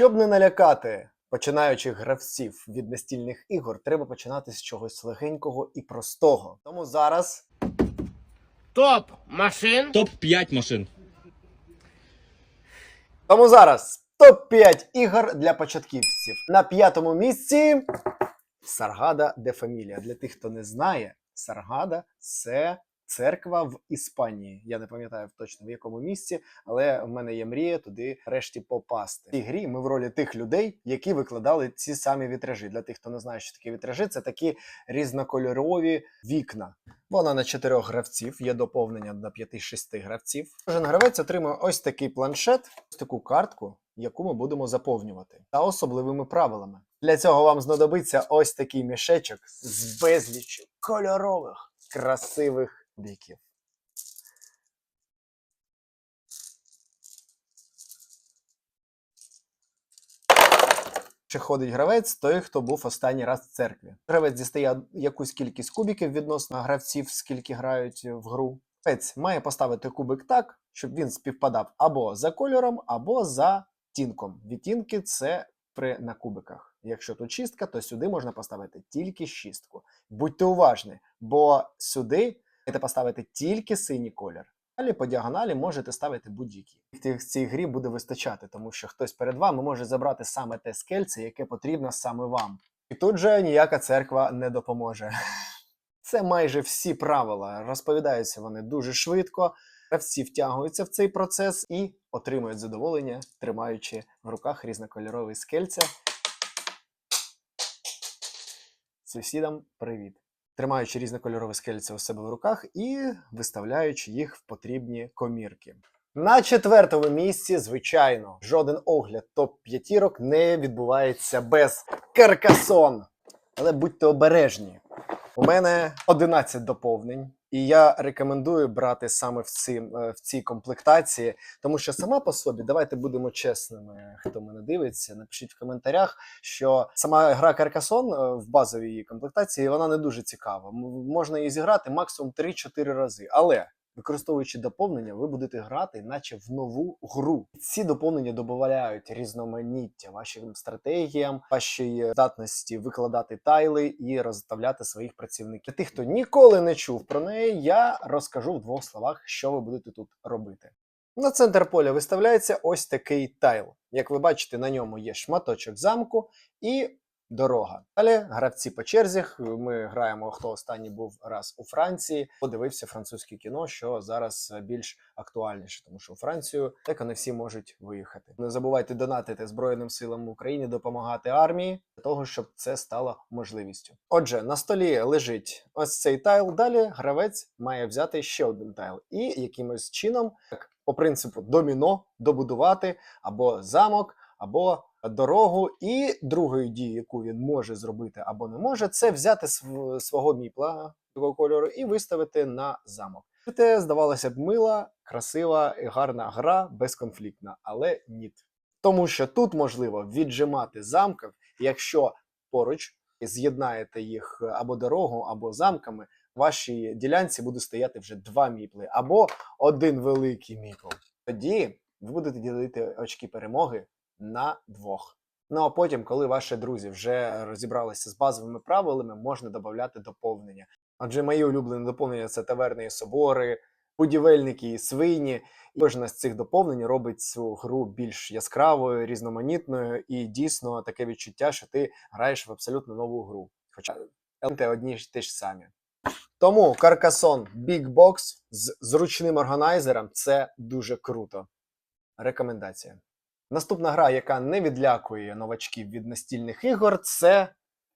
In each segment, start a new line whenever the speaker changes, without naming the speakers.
Щоб не налякати починаючих гравців від настільних ігор, треба починати з чогось легенького і простого. Тому зараз
Топ машин.
Топ-5 машин.
Тому зараз топ-5 ігор для початківців. На п'ятому місці Саргада де Фамілія. Для тих, хто не знає, Саргада це церква в Іспанії. Я не пам'ятаю точно в якому місці, але в мене є мрія туди решті попасти. В цій грі ми в ролі тих людей, які викладали ці самі вітражі. Для тих, хто не знає, що таке вітражі, це такі різнокольорові вікна. Вона на чотирьох гравців, є доповнення на 5-6 гравців. Кожен гравець отримує ось такий планшет, ось таку картку, яку ми будемо заповнювати, та особливими правилами. Для цього вам знадобиться ось такий мішечок з безліччю кольорових, красивих біків. Чи ходить гравець той, хто був останній раз в церкві. Гравець дістає якусь кількість кубиків відносно гравців, скільки грають в гру. Гравець має поставити кубик так, щоб він співпадав або за кольором, або за тінком. Відтінки це при на кубиках. Якщо тут шістка, то сюди можна поставити тільки шістку. Будьте уважні, бо сюди маєте поставити тільки синій колір. Далі по діагоналі можете ставити будь-які. В цій грі буде вистачати, тому що хтось перед вами може забрати саме те скельце, яке потрібно саме вам. І тут же ніяка церква не допоможе. Це майже всі правила. Розповідаються вони дуже швидко. Гравці втягуються в цей процес і отримують задоволення, тримаючи в руках різнокольорові скельця. Сусідам привіт! Тримаючи різнокольорові скельця у себе в руках і виставляючи їх в потрібні комірки. На четвертому місці, звичайно, жоден огляд топ-п'ятірок не відбувається без Каркасон. Але будьте обережні. У мене 11 доповнень, і я рекомендую брати саме в, ці, е, в цій комплектації, тому що сама по собі, давайте будемо чесними, хто мене дивиться, напишіть в коментарях, що сама гра Каркасон е, в базовій її комплектації вона не дуже цікава. Можна її зіграти максимум 3-4 рази. Але використовуючи доповнення, ви будете грати, наче в нову гру. Ці доповнення додають різноманіття вашим стратегіям, вашій здатності викладати тайли і розставляти своїх працівників. Для тих, хто ніколи не чув про неї, я розкажу в двох словах, що ви будете тут робити. На центр поля виставляється ось такий тайл. Як ви бачите, на ньому є шматочок замку і дорога. Далі гравці по черзі. Ми граємо, хто останній був раз у Франції. Подивився французьке кіно, що зараз більш актуальніше, тому що у Францію так не всі можуть виїхати. Не забувайте донатити Збройним силам України, допомагати армії для того, щоб це стало можливістю. Отже, на столі лежить ось цей тайл. Далі гравець має взяти ще один тайл і якимось чином, по принципу доміно, добудувати або замок, або дорогу. І другою дією, яку він може зробити або не може, це взяти св- свого міпла такого кольору і виставити на замок. Це здавалося б мила, красива і гарна гра, безконфліктна, але ні. Тому що тут можливо віджимати замків, якщо поруч з'єднаєте їх або дорогу, або замками, вашій ділянці буде стояти вже два міпли, або один великий міпл. Тоді ви будете ділити очки перемоги на двох. Ну а потім, коли ваші друзі вже розібралися з базовими правилами, можна додати доповнення. Адже мої улюблені доповнення це таверни і собори, будівельники і свині. І кожне з цих доповнень робить цю гру більш яскравою, різноманітною і дійсно таке відчуття, що ти граєш в абсолютно нову гру. Хоча елементи одні ж ті ж самі. Тому Carcassonne Big Box з зручним органайзером це дуже круто. Рекомендація. Наступна гра, яка не відлякує новачків від настільних ігор, це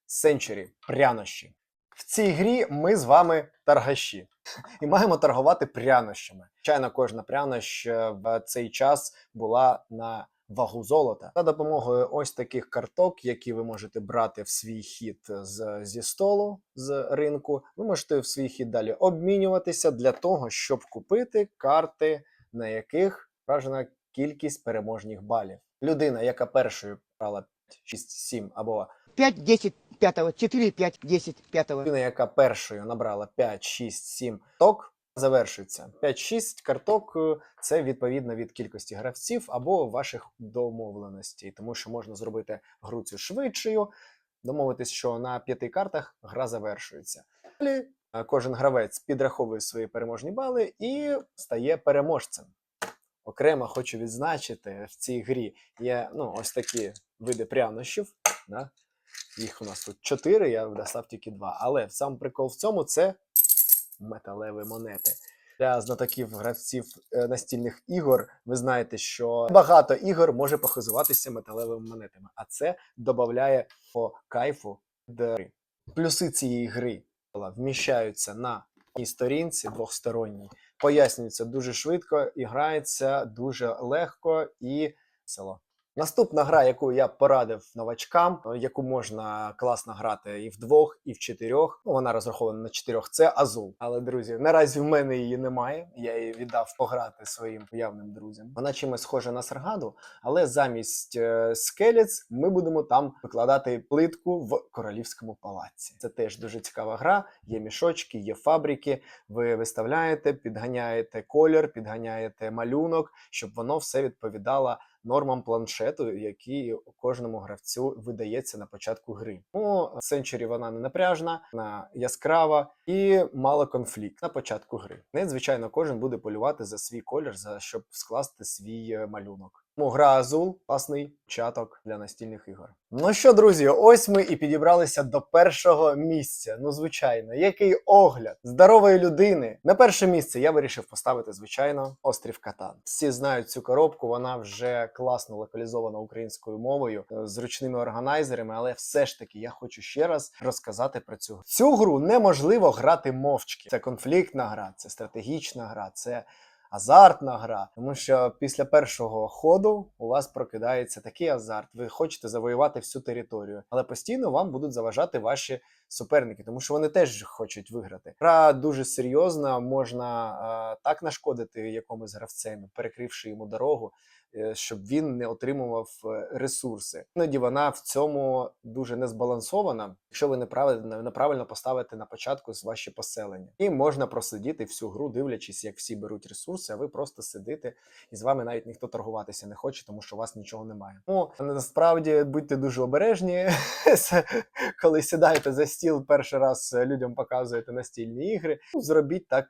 Century прянощі. В цій грі ми з вами торгаші і маємо торгувати прянощами. Звичайно, кожна прянощ е, в цей час була на вагу золота. За допомогою ось таких карток, які ви можете брати в свій хід з, зі столу з ринку, ви можете в свій хід далі обмінюватися для того, щоб купити карти, на яких вражена кількість переможних балів. Людина, яка першою брала 6, 7 або
5, 10, 5, 4, 5, 10, 5.
людина, яка першою набрала 5, 6, 7 ток, завершується. 5-6 карток е, це відповідно від кількості гравців або ваших домовленостей, тому що можна зробити гру цю швидшою, домовитись, що на п'яти картах гра завершується. Далі е, кожен гравець підраховує свої переможні бали і стає переможцем. Окремо хочу відзначити, в цій грі є ну, ось такі види прянощів. Да? Їх у нас тут чотири, я достав тільки два. Але сам прикол в цьому це металеві монети. Для знатоків гравців е, настільних ігор, ви знаєте, що багато ігор може похизуватися металевими монетами, а це додає по кайфу до гри. Плюси цієї гри вміщаються на сторінці двохсторонній, пояснюється дуже швидко і грається дуже легко і весело. Наступна гра, яку я порадив новачкам, яку можна класно грати і в двох, і в чотирьох. Ну, вона розрахована на чотирьох. Це Азул. Але друзі, наразі в мене її немає. Я її віддав пограти своїм уявним друзям. Вона чимось схожа на Саргаду, але замість е, скелець ми будемо там викладати плитку в королівському палаці. Це теж дуже цікава гра. Є мішочки, є фабрики. Ви виставляєте, підганяєте колір, підганяєте малюнок, щоб воно все відповідало нормам планшету, які кожному гравцю видається на початку гри. Ну, сенчері вона не напряжна, вона яскрава і мало конфлікт на початку гри. Не, звичайно, кожен буде полювати за свій колір, за щоб скласти свій е, малюнок. Тому гра Азул класний початок для настільних ігор. Ну що, друзі, ось ми і підібралися до першого місця. Ну, звичайно, який огляд здорової людини. На перше місце я вирішив поставити, звичайно, острів Катан. Всі знають цю коробку, вона вже класно локалізована українською мовою е, зручними органайзерами, але все ж таки я хочу ще раз розказати про цю гру. Цю гру неможливо грати мовчки. Це конфліктна гра, це стратегічна гра, це азартна гра, тому що після першого ходу у вас прокидається такий азарт. Ви хочете завоювати всю територію, але постійно вам будуть заважати ваші суперники, тому що вони теж хочуть виграти. Гра дуже серйозна, можна е, так нашкодити якомусь гравцем, перекривши йому дорогу. Е, Щоб він не отримував е, ресурси, іноді вона в цьому дуже незбалансована, якщо ви неправильно неправильно поставите на початку з ваші поселення, і можна просидіти всю гру, дивлячись, як всі беруть ресурси, а ви просто сидите і з вами навіть ніхто торгуватися не хоче, тому що у вас нічого немає. Ну насправді будьте дуже обережні, коли сідаєте за стіл, перший раз людям показуєте настільні ігри. Ну, зробіть так,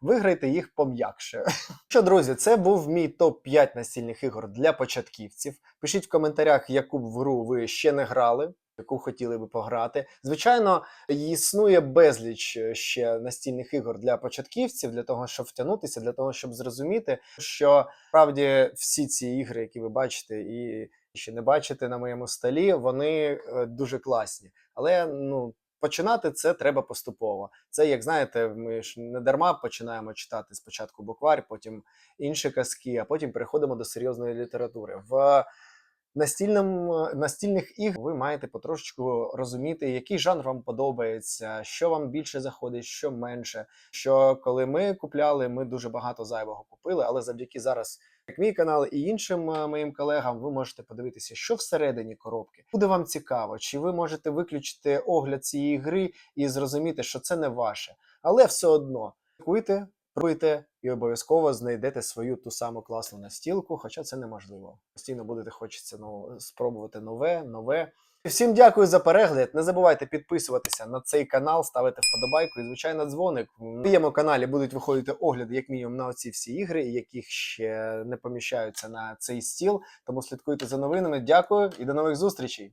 виграйте їх пом'якше. Що, друзі, це був мій топ 5 настільних ігор для початківців. Пишіть в коментарях, яку б гру ви ще не грали. Яку хотіли би пограти. Звичайно, існує безліч е, ще настільних ігор для початківців, для того, щоб втягнутися, для того, щоб зрозуміти, що справді всі ці ігри, які ви бачите, і ще не бачите на моєму столі, вони е, дуже класні. Але ну. Починати це треба поступово. Це, як знаєте, ми ж не дарма починаємо читати спочатку буквар, потім інші казки, а потім переходимо до серйозної літератури. В настільним, настільних ігр ви маєте потрошечку розуміти, який жанр вам подобається, що вам більше заходить, що менше. Що коли ми купляли, ми дуже багато зайвого купили, але завдяки зараз. Як мій канал і іншим е, моїм колегам, ви можете подивитися, що всередині коробки буде вам цікаво, чи ви можете виключити огляд цієї гри і зрозуміти, що це не ваше, але все одно куйте, пробуйте і обов'язково знайдете свою ту саму класну настілку, хоча це неможливо. Постійно будете хочеться ну, спробувати нове, нове. Всім дякую за перегляд. Не забувайте підписуватися на цей канал, ставити вподобайку і, звичайно, дзвоник. В моєму каналі будуть виходити огляди, як мінімум, на оці всі ігри, яких ще не поміщаються на цей стіл. Тому слідкуйте за новинами. Дякую і до нових зустрічей!